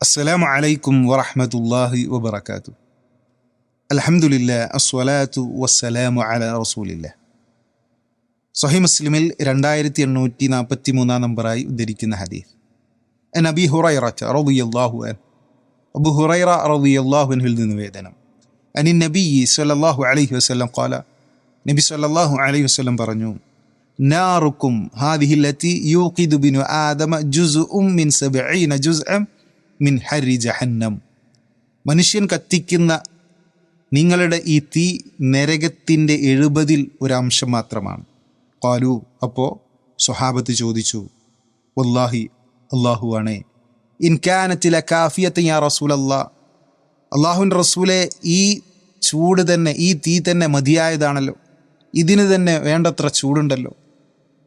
السلام عليكم ورحمة الله وبركاته الحمد لله الصلاة والسلام على رسول الله സഹി മുസ്ലിമിൽ രണ്ടായിരത്തി എണ്ണൂറ്റി നാൽപ്പത്തി മൂന്നാം നമ്പറായി ഉദ്ധരിക്കുന്ന ഹദീസ് എൻ അബി ഹുറൈറത്ത് റളിയല്ലാഹു അൻ അബു ഹുറൈറ റളിയല്ലാഹു അൻഹുവിൽ നിന്ന് വേദനം അനി നബി സല്ലല്ലാഹു അലൈഹി വസല്ലം ഖാല നബി സല്ലല്ലാഹു അലൈഹി വസല്ലം പറഞ്ഞു നാറുക്കും ഹാദിഹി ലത്തി യൂഖിദു ബിനു ആദമ ജുസ്ഉം മിൻ സബഈന ജുസ്അം മിൻ ഹരി ജഹന്നം. മനുഷ്യൻ കത്തിക്കുന്ന നിങ്ങളുടെ ഈ തീ നരകത്തിന്റെ എഴുപതിൽ ഒരംശം മാത്രമാണ്. കാലു അപ്പോൾ സ്വഹാബത്ത് ചോദിച്ചു വല്ലാഹി അള്ളാഹുവാണേ ഇൻകാനത്തിലെ കാഫിയത്ത് യാ റസൂൽ അല്ലാ അള്ളാഹുൻ റസൂലെ ഈ ചൂട് തന്നെ ഈ തീ തന്നെ മതിയായതാണല്ലോ. ഇതിന് തന്നെ വേണ്ടത്ര ചൂടുണ്ടല്ലോ.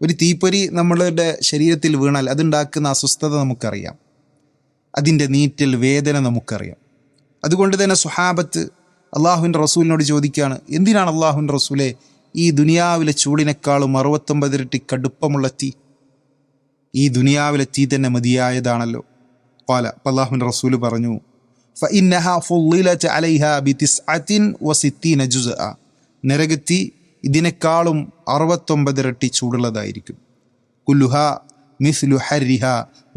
ഒരു തീപ്പൊരി നമ്മളുടെ ശരീരത്തിൽ വീണാൽ അതുണ്ടാക്കുന്ന അസ്വസ്ഥത നമുക്കറിയാം. അതിന്റെ നീറ്റൽ വേദന നമുക്കറിയാം. അതുകൊണ്ട് തന്നെ സുഹാബത്ത് അള്ളാഹുവിന്റെ റസൂലിനോട് ചോദിക്കുകയാണ് എന്തിനാണ് അള്ളാഹുവിന്റെ റസൂലെ ഈ ദുനിയാവിലെ ചൂടിനേക്കാളും അറുപത്തൊമ്പത് ഇരട്ടി കടുപ്പമുള്ള തീ ഈ ദുനിയാവിലെ തീ തന്നെ മതിയായതാണല്ലോ. പാല അള്ളാഹുവിന്റെ റസൂൽ പറഞ്ഞു നരകത്തി ഇതിനേക്കാളും അറുപത്തൊമ്പത് ഇരട്ടി ചൂടുള്ളതായിരിക്കും. കുല്ലുഹ മിസ്ലു ഹരിഹ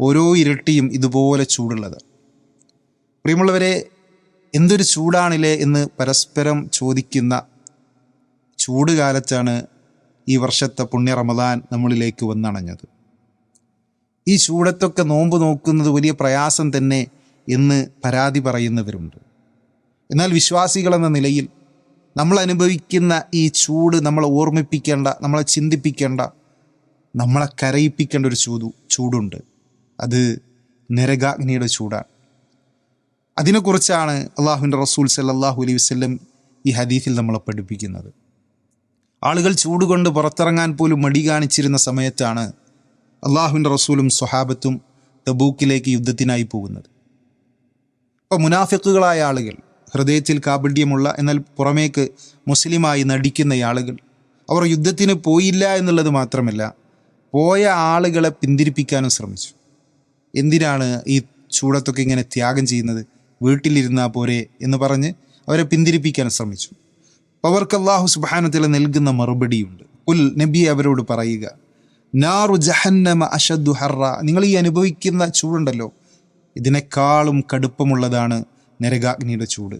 ഓരോ ഇരട്ടിയും ഇതുപോലെ ചൂടുള്ളത്. പ്രിയമുള്ളവരെ എന്തൊരു ചൂടാണില്ലേ എന്ന് പരസ്പരം ചോദിക്കുന്ന ചൂട് കാലത്താണ് ഈ വർഷത്തെ പുണ്യ റമദാൻ നമ്മളിലേക്ക് വന്നണഞ്ഞത്. ഈ ചൂടത്തൊക്കെ നോമ്പ് നോക്കുന്നത് വലിയ പ്രയാസം തന്നെ എന്ന് പരാതി പറയുന്നവരുണ്ട്. എന്നാൽ വിശ്വാസികളെന്ന നിലയിൽ നമ്മൾ അനുഭവിക്കുന്ന ഈ ചൂട് നമ്മളെ ഓർമ്മിപ്പിക്കേണ്ട നമ്മളെ ചിന്തിപ്പിക്കേണ്ട നമ്മളെ കരയിപ്പിക്കേണ്ട ഒരു ചൂതു ചൂടുണ്ട്. അത് നരകാഗ്നിയുടെ ചൂടാണ്. അതിനെക്കുറിച്ചാണ് അള്ളാഹുവിന്റെ റസൂൽ സല്ലാഹു അലൈഹി വസ്ല്ലം ഈ ഹദീഫിൽ നമ്മളെ പഠിപ്പിക്കുന്നത്. ആളുകൾ ചൂടുകൊണ്ട് പുറത്തിറങ്ങാൻ പോലും മടി കാണിച്ചിരുന്ന സമയത്താണ് അള്ളാഹുവിന്റെ റസൂലും സ്വഹാബത്തും തബൂക്കിലേക്ക് യുദ്ധത്തിനായി പോകുന്നത്. ഇപ്പോൾ മുനാഫിക്കുകളായ ആളുകൾ ഹൃദയത്തിൽ കാബഡ്യമുള്ള എന്നാൽ പുറമേക്ക് മുസ്ലിമായി നടിക്കുന്ന ആളുകൾ അവർ യുദ്ധത്തിന് പോയില്ല എന്നുള്ളത് മാത്രമല്ല പോയ ആളുകളെ പിന്തിരിപ്പിക്കാനും ശ്രമിച്ചു. എന്തിനാണ് ഈ ചൂടത്തൊക്കെ ഇങ്ങനെ ത്യാഗം ചെയ്യുന്നത്? വീട്ടിലിരുന്നാൽ പോരെ എന്ന് പറഞ്ഞ് അവരെ പിന്തിരിപ്പിക്കാൻ ശ്രമിച്ചു. അവർക്ക് അള്ളാഹു സുബാനത്തിൽ നൽകുന്ന മറുപടിയുണ്ട്. ഉൽ നബി അവരോട് പറയുക നാറു ജഹന്നമ അഷദ്ദു ഹറ നിങ്ങൾ ഈ അനുഭവിക്കുന്ന ചൂടുണ്ടല്ലോ. ഇതിനേക്കാളും കടുപ്പമുള്ളതാണ് നരകാഗ്നിയുടെ ചൂട്.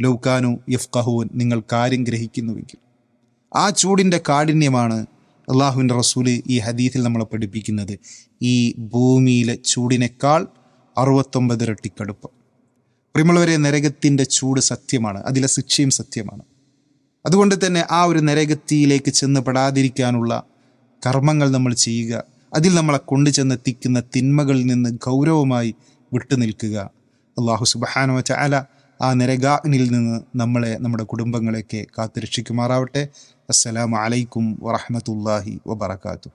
ലൗകാനു യഫ്കഹൂൻ നിങ്ങൾ കാര്യം ഗ്രഹിക്കുന്നുവെങ്കിൽ. ആ ചൂടിന്റെ കാഠിന്യമാണ് അള്ളാഹുവിന്റെ റസൂൽ ഈ ഹദീത്തിൽ നമ്മളെ പഠിപ്പിക്കുന്നത് ഈ ഭൂമിയിലെ ചൂടിനേക്കാൾ അറുപത്തൊമ്പത് ഇരട്ടിക്കടുപ്പ്. കടുപ്പം പ്രിയമുള്ളവരെ നരകത്തിന്റെ ചൂട് സത്യമാണ്. അതിലെ ശിക്ഷയും സത്യമാണ്. അതുകൊണ്ട് തന്നെ ആ ഒരു നരകത്തിയിലേക്ക് ചെന്ന് പെടാതിരിക്കാനുള്ള കർമ്മങ്ങൾ നമ്മൾ ചെയ്യുക അതിൽ നമ്മളെ കൊണ്ടു ചെന്നെത്തിക്കുന്ന തിന്മകളിൽ നിന്ന് ഗൗരവമായി വിട്ടുനിൽക്കുക. അള്ളാഹു സുബഹാനോ ചാല ആ നരകാഗ്നിൽ നിന്ന് നമ്മളെ നമ്മുടെ കുടുംബങ്ങളെയൊക്കെ കാത്തുരക്ഷിക്കുമാറാവട്ടെ. അസ്സലാമു അലൈക്കും വറഹമത്തല്ലാഹി വബർക്കാത്തു